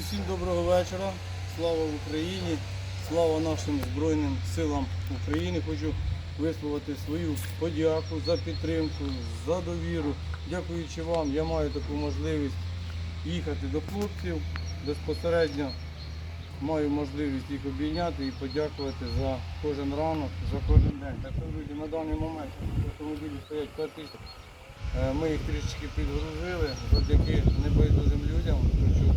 Всім доброго вечора. Слава Україні, слава нашим Збройним силам України. Хочу висловити свою подяку за підтримку, за довіру. Дякуючи вам, я маю таку можливість їхати до хлопців. Безпосередньо маю можливість їх обійняти і подякувати за кожен ранок, за кожен день. Так що, друзі, на даний момент автомобілі стоять практично. Е, Ми їх трішечки підгрузили завдяки небайдужим людям. Хочу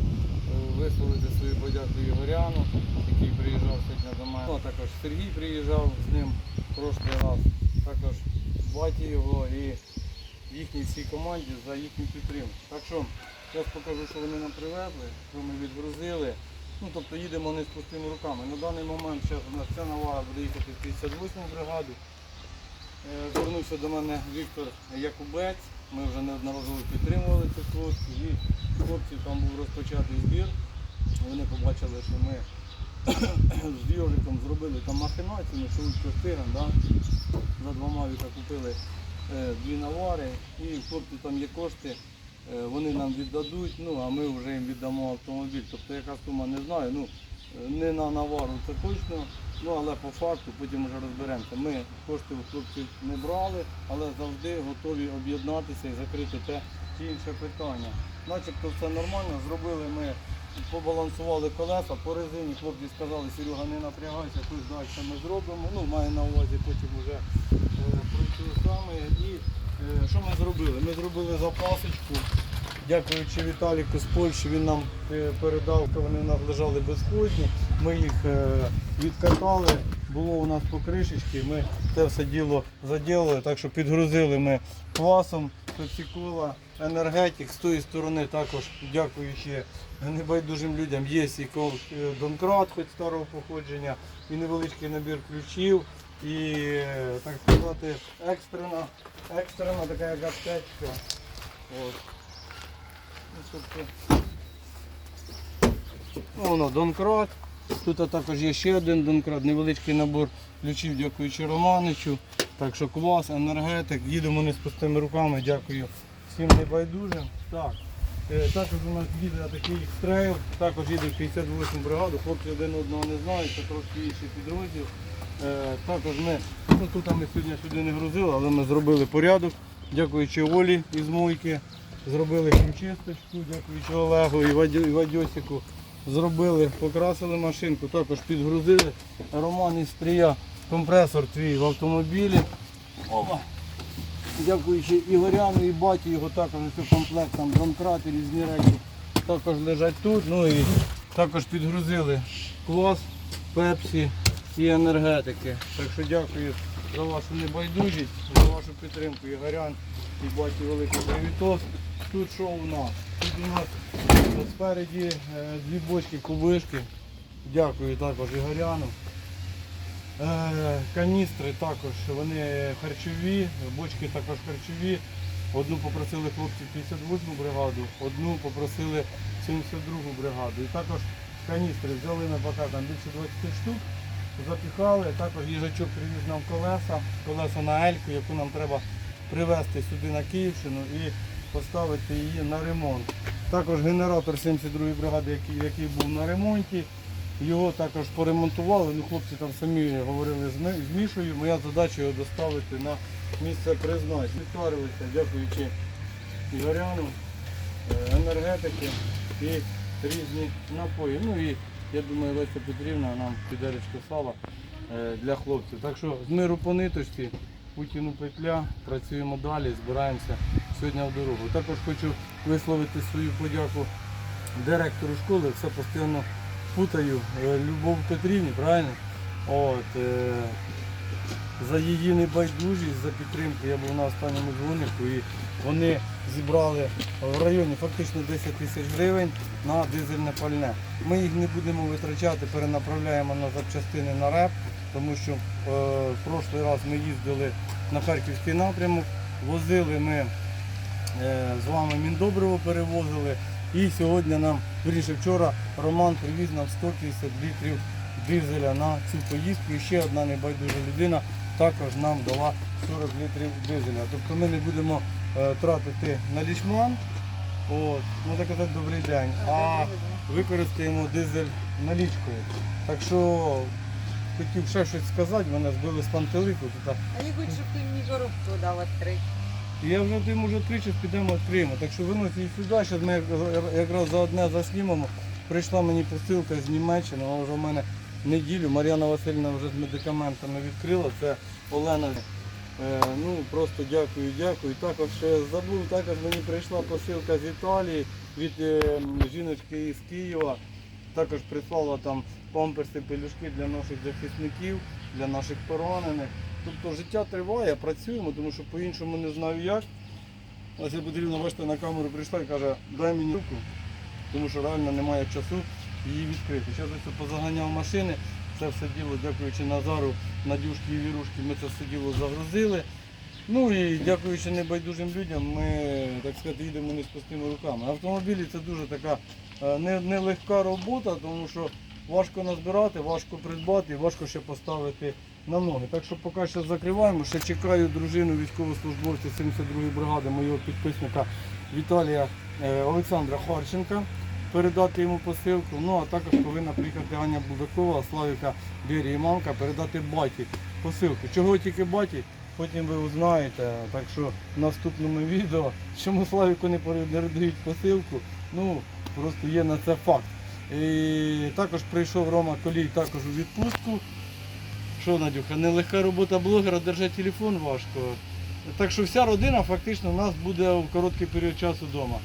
висловити свою подяку Ігоряну, який приїжджав сьогодні до мене. Ну, також Сергій приїжджав з ним прошлий раз. Також баті його і їхній всій команді за їхню підтримку. Так що зараз покажу, що вони нам привезли, що ми відгрузили. Ну, тобто їдемо не з пустими руками. На даний момент зараз у нас ця навара буде їхати в 58 бригаду. Е, Звернувся до мене Віктор Якубець. Ми вже неодноразово підтримували цих хлопців. І хлопців там був розпочатий збір. Вони побачили, що ми з Йожиком зробили там махінацію, що частина, да? за два мавіка купили е, дві навари і хлопці там є кошти, е, вони нам віддадуть, ну а ми вже їм віддамо автомобіль. Тобто яка сума не знаю. Ну, не на навару це точно, ну але по факту потім вже розберемося. Ми кошти у хлопців не брали, але завжди готові об'єднатися і закрити те чи інше питання. Начебто все нормально, зробили ми, побалансували колеса, по резині хлопці сказали, Серега, не напрягайся, щось далі ми зробимо. Ну, маю на увазі потім вже пройти саме. І е, що ми зробили? Ми зробили запасочку. Дякуючи Віталіку з Польщі, він нам е, передав, що вони нас лежали безходні. Ми їх е, відкатали, було у нас по кришечці, ми це все діло заділили, так що підгрузили ми квасом, кола, енергетик. З тої сторони також, дякуючи небайдужим людям, є і е, донкрат, хоч старого походження, і невеличкий набір ключів. І, е, так сказати, екстрена, екстрена така як аптечка. От. Ну, тобто, Ну, воно донкрат. Тут також є ще один донкрат, невеличкий набор ключів, дякуючи Романичу. Так що клас, енергетик, їдемо не з пустими руками, дякую всім небайдужим. Так. е, Також у нас їде такий трейл, також їде в 58 бригаду, хлопці один одного не знають, це трошки інший підрозділ. Е, Також ми, ну тут ми сьогодні сюди не грузили, але ми зробили порядок, дякуючи Олі із Мойки. Зробили хімчисточку, дякуючи Олегу і і Вадьосику. Зробили, покрасили машинку, також підгрузили. Роман із Стрія, компресор твій в автомобілі. Опа. Дякуючи Ігоряну і баті, його також ось комплект, там донкрати, різні речі також лежать тут. Ну і також підгрузили клас, пепсі і енергетики. Так що дякую за вашу небайдужість, за вашу підтримку. Ігорян і баті великий привітос. Тут що у нас? Тут у нас спереді е, дві бочки кубишки. Дякую також Ігоряну. Е, Каністри також вони харчові, бочки також харчові. Одну попросили хлопці 58 бригаду, одну попросили 72 бригаду. І також каністри взяли на пока там більше 20 штук, запіхали. Також їжачок привіз нам колеса, колеса на Ельку, яку нам треба привезти сюди на Київщину і поставити її на ремонт. Також генератор 72 бригади, який, який був на ремонті. Його також поремонтували, ну хлопці там самі говорили з Мішою. Моя задача його доставити на місце призначення. Відтворилися, дякуючи Ігоряну, е, енергетики і різні напої. Ну і я думаю, Леся Петрівна нам підеречко сала е, для хлопців. Так що з миру по ниточці, Путіну петля, працюємо далі, збираємося сьогодні в дорогу. Також хочу висловити свою подяку директору школи, все постійно путаю. Е, Любов Петрівні, правильно? От, е, за її небайдужість, за підтримку. Я був на останньому дзвонику і вони зібрали в районі фактично 10 тисяч гривень на дизельне пальне. Ми їх не будемо витрачати, перенаправляємо на запчастини на РЕП, тому що е, в прошлий раз ми їздили на Харківський напрямок, возили ми Е, з вами Міндобриво перевозили. І сьогодні нам, вірніше вчора, Роман привіз нам 150 літрів дизеля на цю поїздку. І ще одна небайдужа людина також нам дала 40 літрів дизеля. Тобто ми не будемо е, тратити на лічман. От, можна казати, добрий день. А використаємо дизель налічкою. Так що хотів ще щось сказати, мене збили з пантелику. Тут, А я хочу, щоб ти мені коробку дав відкрити. Я вже тим уже тричі підемо відкриємо. Так що виносить сюди, зараз ми якраз за одне заснімемо. Прийшла мені посилка з Німеччини, вона вже в мене неділю. Мар'яна Васильівна вже з медикаментами відкрила. Це Олена. Е, ну просто дякую, дякую. Також забув, також мені прийшла посилка з Італії від е, жіночки із Києва. Також прислала там памперси, пелюшки для наших захисників, для наших поранених. Тобто життя триває, працюємо, тому що по-іншому не знаю як. Леся Петрівна, бачите, на камеру прийшла і каже, дай мені руку, тому що реально немає часу її відкрити. Зараз ось позаганяв машини, це все діло, дякуючи Назару, Надюшки і Вірушки, ми це все діло загрузили. Ну і дякуючи небайдужим людям, ми, так сказати, їдемо не з пустими руками. Автомобілі це дуже така е, не- нелегка робота, тому що важко назбирати, важко придбати важко ще поставити на ноги. Так що поки що закриваємо. Ще чекаю дружину військовослужбовця 72-ї бригади, моєго підписника Віталія е, Олександра Харченка. Передати йому посилку. Ну а також повинна приїхати Аня Булдакова, Славіка Берії мамка, передати баті посилку. Чого тільки баті, потім ви узнаєте. Так що в наступному відео, чому Славіку не передають посилку, ну просто є на це факт. І також прийшов Рома Колій також у відпустку. Що, Надюха, нелегка робота блогера, держати телефон важко. Так що вся родина фактично у нас буде в короткий період часу вдома.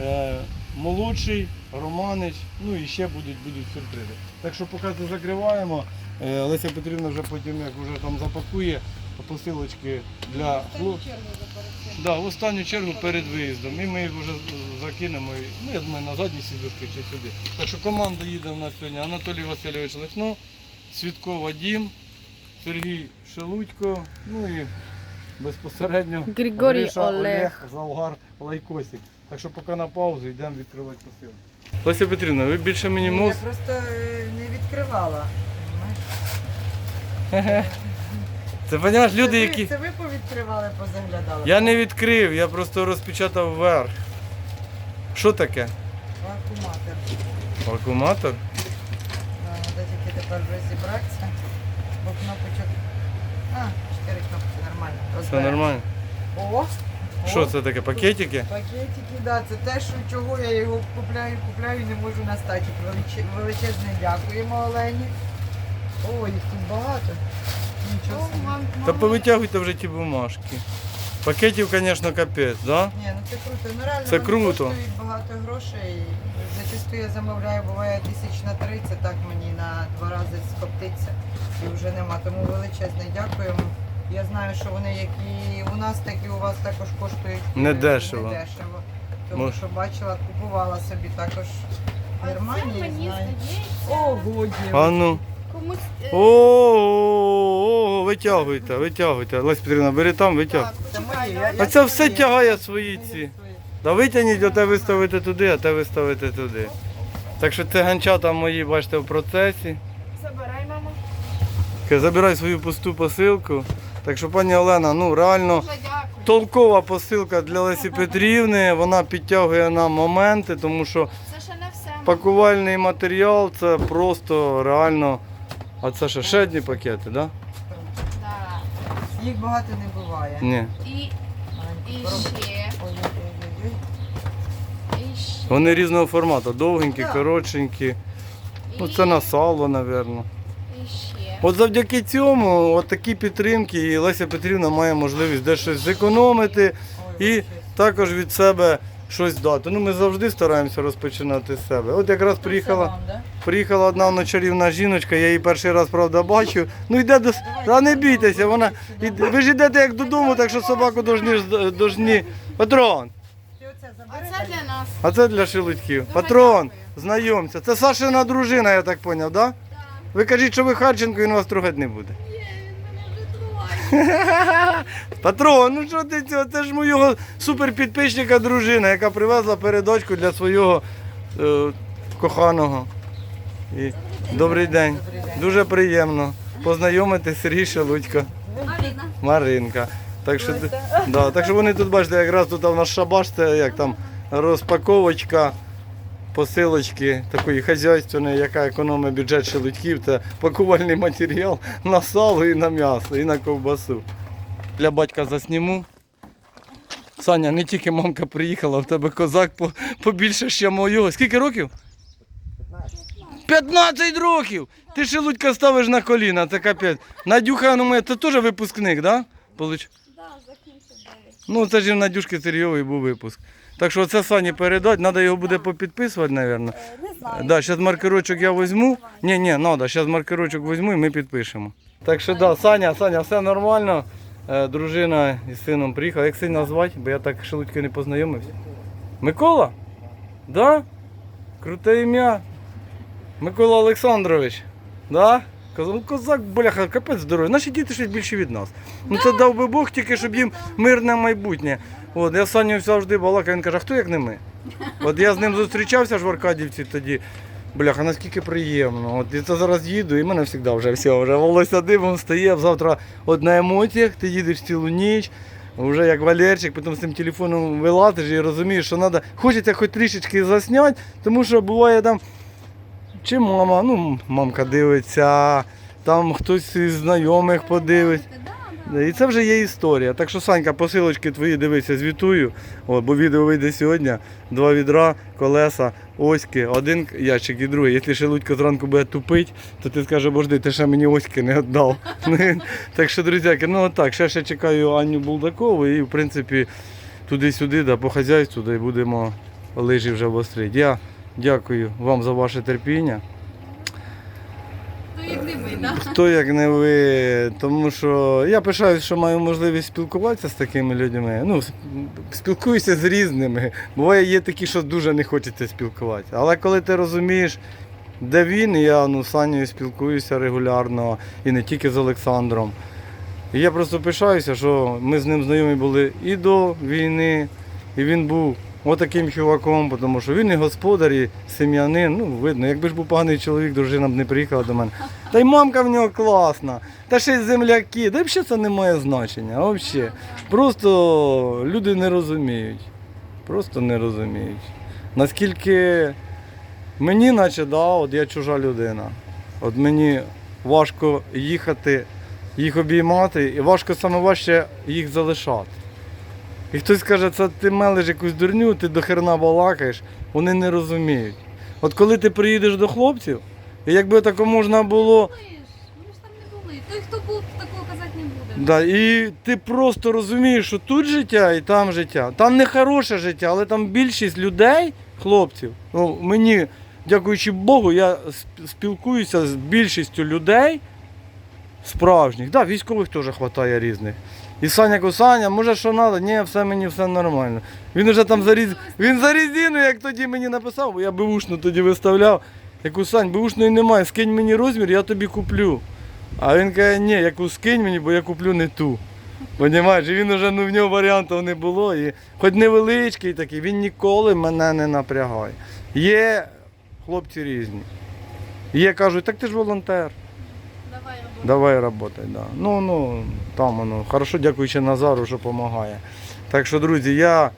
Е, молодший, Романич, ну і ще будуть, будуть сюрпризи. Так що поки це закриваємо, е, Леся Петрівна вже потім, як вже там запакує посилочки для хлопців. Да, в останню чергу перед виїздом. І ми їх вже закинемо, і, ну, я думаю, на задні сідушки чи сюди. Так що команда їде в нас сьогодні. Анатолій Васильович Лихно, Свідко Вадім, Сергій Шелудько, ну і безпосередньо Григорій Гриша Олег. Завгар Лайкосик. Так що поки на паузу йдемо відкривати посилку. Леся Петрівна, ви більше мені Ні, мов. Я просто е, не відкривала. Це понімаєш, люди, це, ви- які. Це ви повідкривали, позаглядали? Я не відкрив, я просто розпечатав вверх. Що таке? Вакууматор. Вакууматор? Да, Треба тільки тепер розібратися. Бо кнопочок. А, чотири кнопки нормально. Все розберемо. нормально. О! Що це таке? Пакетики? Пакетики, да, це те, що чого я його купляю, купляю і не можу настати. Величе- Величезне дякуємо Олені. Ой, їх тут багато. Нічого собі. Та повитягуйте вже ті бумажки. Пакетів, звісно, капець, да? Ні, ну це круто. Ну реально Це вони круто. коштують багато грошей. Зачасту я замовляю, буває тисяч на 30, так мені на два рази скоптиться і вже нема. Тому величезне дякуємо. Я знаю, що вони як і у нас, так і у вас також коштують Не е, дешево. Не дешево. Тому Мож- що бачила, купувала собі також в А це Германії. мені знаю. здається, О, годі. А ну. Комусь. е, О, витягуйте, витягуйте. Лесь Петрівна, бери там, витягуй. Так, почекай, я- А це все тягає свої ці. Да витягніть, а те ви ставите туди, а те ви ставите туди. Так що це ганчата мої, бачите, в процесі. Забирай, мама. Забирай свою пусту посилку. Так що, пані Олена, ну реально Дуже дякую. толкова посилка для Лесі Петрівни. Вона підтягує нам моменти, тому що Це ще не все. пакувальний матеріал це просто реально. А це що, ще одні пакети, так? Да? Да. Їх багато не буває. Ні. І, і ще. Ой-ой-ой-ой. І ще. Вони різного формату, довгенькі, Да. коротшенькі. Ну і- це на сало, мабуть. І ще. От завдяки цьому, от такі підтримки, і Леся Петрівна має можливість де щось зекономити Ой, і також від себе щось дати. Ну ми завжди стараємося розпочинати з себе. От якраз приїхала, приїхала одна чарівна жіночка, я її перший раз правда бачу. Ну йде до. Та не бійтеся, вона. Ви ж йдете як додому, так що собаку должні, ж- Патрон! А це для нас. А це для шелудьків. Патрон, знайомся. Це Сашина дружина, я так зрозумів, так? Да? Ви кажіть, що ви Харченко, він вас трогати не буде. Патрон, ну що ти цього? Це ж моєго суперпідписчика дружина, яка привезла передочку для свого е, коханого. І... Добрий день. Дуже приємно познайомити Сергій Шелудько, Маріна. Маринка. Так що, да, так що вони тут бачите, якраз тут у нас шабаш, це як там розпаковочка. Посилочки такої хазяйственної, яка економить бюджет шелудьків, це пакувальний матеріал на сало і на м'ясо, і на ковбасу. Для батька засніму. Саня, не тільки мамка приїхала, в тебе козак побільше ще моєго. Скільки років? 15 років! Ти шелудька ставиш на коліна, це капець. Надюха, ну моя, це теж випускник, да? Получ... Да, закінчив Ну, це ж і в Надюшки Сергійової був випуск. Так що це Сані передати, треба його буде попідписувати, мабуть. Не знаю. Да, зараз маркерочок я візьму. Ні, ні, треба, зараз маркерочок візьму і ми підпишемо. Так що да, Саня, Саня, все нормально. Е, дружина із сином приїхала. Як син назвати, бо я так шелудьки не познайомився. Микола? Да? Круте ім'я. Микола Олександрович. Да? Казав, ну, козак, бляха, капець здоровий. Наші діти щось більше від нас. Ну це дав би Бог тільки, щоб їм мирне майбутнє. От, я Саню завжди балакаю, він каже, а хто як не ми? От я з ним зустрічався ж в Аркадівці тоді. Бляха, наскільки приємно. От я це зараз їду, і в мене завжди вже все, вже волосся димом стає. Завтра от на емоціях, ти їдеш цілу ніч. Вже як Валерчик, потім з цим телефоном вилазиш і розумієш, що треба, хочеться хоч трішечки засняти, тому що буває там, чи мама, ну мамка дивиться, там хтось із знайомих подивиться. І це вже є історія. Так що, Санька, посилочки твої дивися, звітую. О, бо відео вийде сьогодні. Два відра, колеса, оськи, один ящик і другий. Якщо ще Лудько зранку буде тупить, то ти скажеш, божди, ти ще мені оськи не віддав. так що, друзяки, ну отак, ще ще чекаю Аню Булдакову і в принципі туди-сюди, да, по хазяйству, да, і будемо лижі вже вострити. Дякую вам за ваше терпіння. То як не ми, да? Хто як не ви, тому що я пишаюсь, що маю можливість спілкуватися з такими людьми. Ну, спілкуюся з різними. Буває, є такі, що дуже не хочеться спілкуватися. Але коли ти розумієш, де він, я ну, з Санєю спілкуюся регулярно і не тільки з Олександром. І я просто пишаюся, що ми з ним знайомі були і до війни, і він був отаким чуваком, тому що він і господар, і сім'янин. Ну, видно, якби ж був поганий чоловік, дружина б не приїхала до мене. Та й мамка в нього класна, та ще й земляки. Та взагалі це не має значення. Взагалі. Просто люди не розуміють. Просто не розуміють. Наскільки мені, наче, да, от я чужа людина. От мені важко їхати, їх обіймати, і важко саме важче їх залишати. І хтось каже, це ти мелиш якусь дурню, ти до херна балакаєш, вони не розуміють. От коли ти приїдеш до хлопців, і якби тако можна було. Ми ж, там не були. Той, хто був, такого казати не буде. Да, і ти просто розумієш, що тут життя і там життя. Там не хороше життя, але там більшість людей, хлопців. Ну, мені, дякуючи Богу, я спілкуюся з більшістю людей справжніх. Да, військових теж вистачає різних. І Саня каже, Саня, може що треба? Ні, все мені все нормально. Він уже там заріз... Він за різину, як тоді мені написав, бо я беушну тоді виставляв. Яку Сань, беушної немає, скинь мені розмір, я тобі куплю. А він каже, ні, яку скинь мені, бо я куплю не ту. Понімаєш, і він вже ну, в нього варіантів не було. І хоч невеличкий такий, він ніколи мене не напрягає. Є хлопці різні. Є кажуть, так ти ж волонтер. Давай. Давай да. Ну, ну, там воно. Хорошо, дякуючи Назару, що допомагає. Так що, друзі, я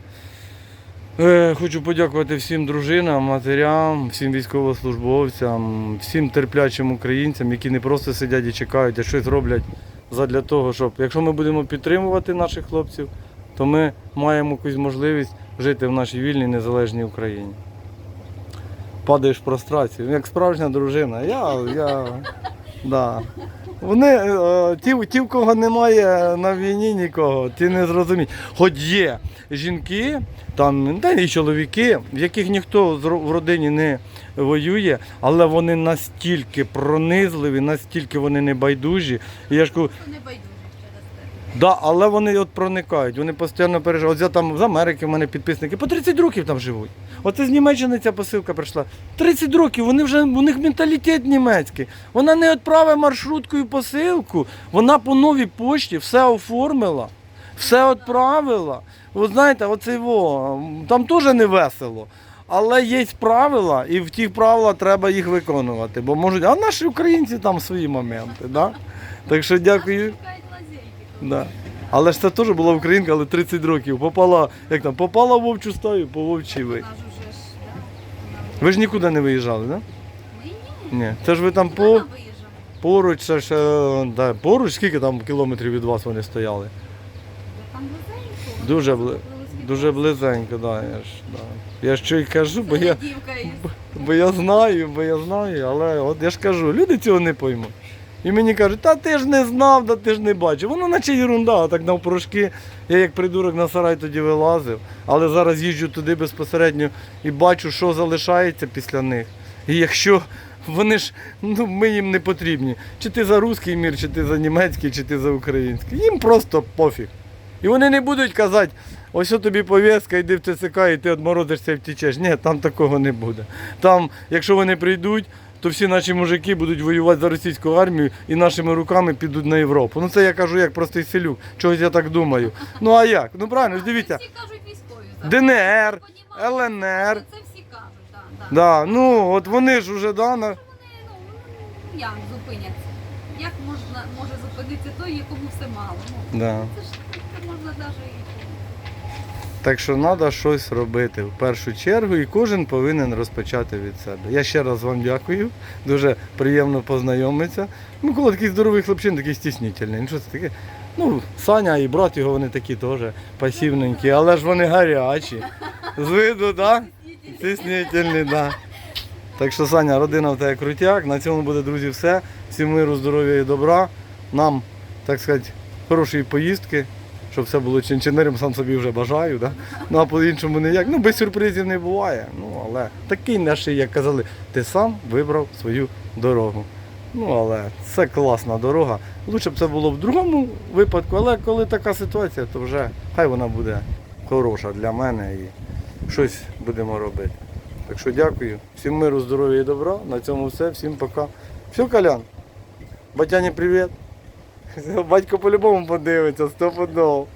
е, хочу подякувати всім дружинам, матерям, всім військовослужбовцям, всім терплячим українцям, які не просто сидять і чекають, а щось роблять задля того, щоб якщо ми будемо підтримувати наших хлопців, то ми маємо якусь можливість жити в нашій вільній незалежній Україні. Падаєш в прострацію, як справжня дружина. Я, я, да. Вони, е, ті, ті, в кого немає на війні нікого, ті не зрозуміють. Хоч є жінки, там, та і чоловіки, в яких ніхто в родині не воює, але вони настільки пронизливі, настільки вони небайдужі. Я ж кажу, Хто не байдуже через те. Да, але вони от проникають, вони постійно переживають. От я там з Америки в мене підписники по 30 років там живуть. Оце з Німеччини ця посилка прийшла. 30 років, вони вже у них менталітет німецький. Вона не відправить маршруткою посилку, вона по новій пошті все оформила, все відправила. Ви знаєте, оце во, там теж не весело. Але є правила, і в ті правила треба їх виконувати. Бо можуть, а наші українці там свої моменти. Да? Так що дякую. Да. Але ж це теж була українка, але 30 років. Попала, як там, попала в вовчу стаю, по вовчій ви. Вона ж уже ж, да? Ви ж нікуди не виїжджали, так? Ми ні. Ні. Це ж ви там по, Вона поруч, це ж, е, да, поруч, скільки там кілометрів від вас вони стояли? Там близенько. Дуже, бли- дуже близенько, да, я ж, да. Я ж що й кажу, бо я, дівка із бо я знаю, бо я знаю, але от я ж кажу, люди цього не поймуть. І мені кажуть, та ти ж не знав, та ти ж не бачив. Воно наче ерунда, а так навпрошки. Я як придурок на сарай тоді вилазив, але зараз їжджу туди безпосередньо і бачу, що залишається після них. І якщо вони ж, ну ми їм не потрібні. Чи ти за русський мір, чи ти за німецький, чи ти за український. Їм просто пофіг. І вони не будуть казати, ось тобі пов'язка, йди в ТСК і ти одморозишся і втічеш. Ні, там такого не буде. Там, якщо вони прийдуть, то всі наші мужики будуть воювати за російську армію і нашими руками підуть на Європу. Ну це я кажу як простий селюк. Чогось я так думаю. Ну а як? Ну правильно ж дивіться. Всі кажуть військові. ДНР, ЛНР. Це всі кажуть, так. Да, ну от вони ж уже да, на... Вони, ну, як зупиняться? Як можна, може зупинитися той, якому все мало? Ну, да. це ж це можна навіть і... Так що треба щось робити в першу чергу, і кожен повинен розпочати від себе. Я ще раз вам дякую, дуже приємно познайомитися. Микола такий здоровий хлопчин, такий стіснительний. Ну що це таке? Ну, Саня і брат його вони такі теж пасівненькі, але ж вони гарячі. З виду, так? Стіснительні, так. Так що, Саня, родина в тебе крутяк. На цьому буде, друзі, все. Всім миру, здоров'я і добра. Нам, так сказати, хорошої поїздки, щоб все було чинчинером, сам собі вже бажаю. Да? Ну а по-іншому ніяк. Ну, без сюрпризів не буває. Ну, але такий наш, як казали, ти сам вибрав свою дорогу. Ну, але це класна дорога. Лучше б це було в другому випадку, але коли така ситуація, то вже хай вона буде хороша для мене і щось будемо робити. Так що дякую. Всім миру, здоров'я і добра. На цьому все. Всім пока. Все, Колян. Батяні, привіт. Батько по-любому подивиться, стопудово.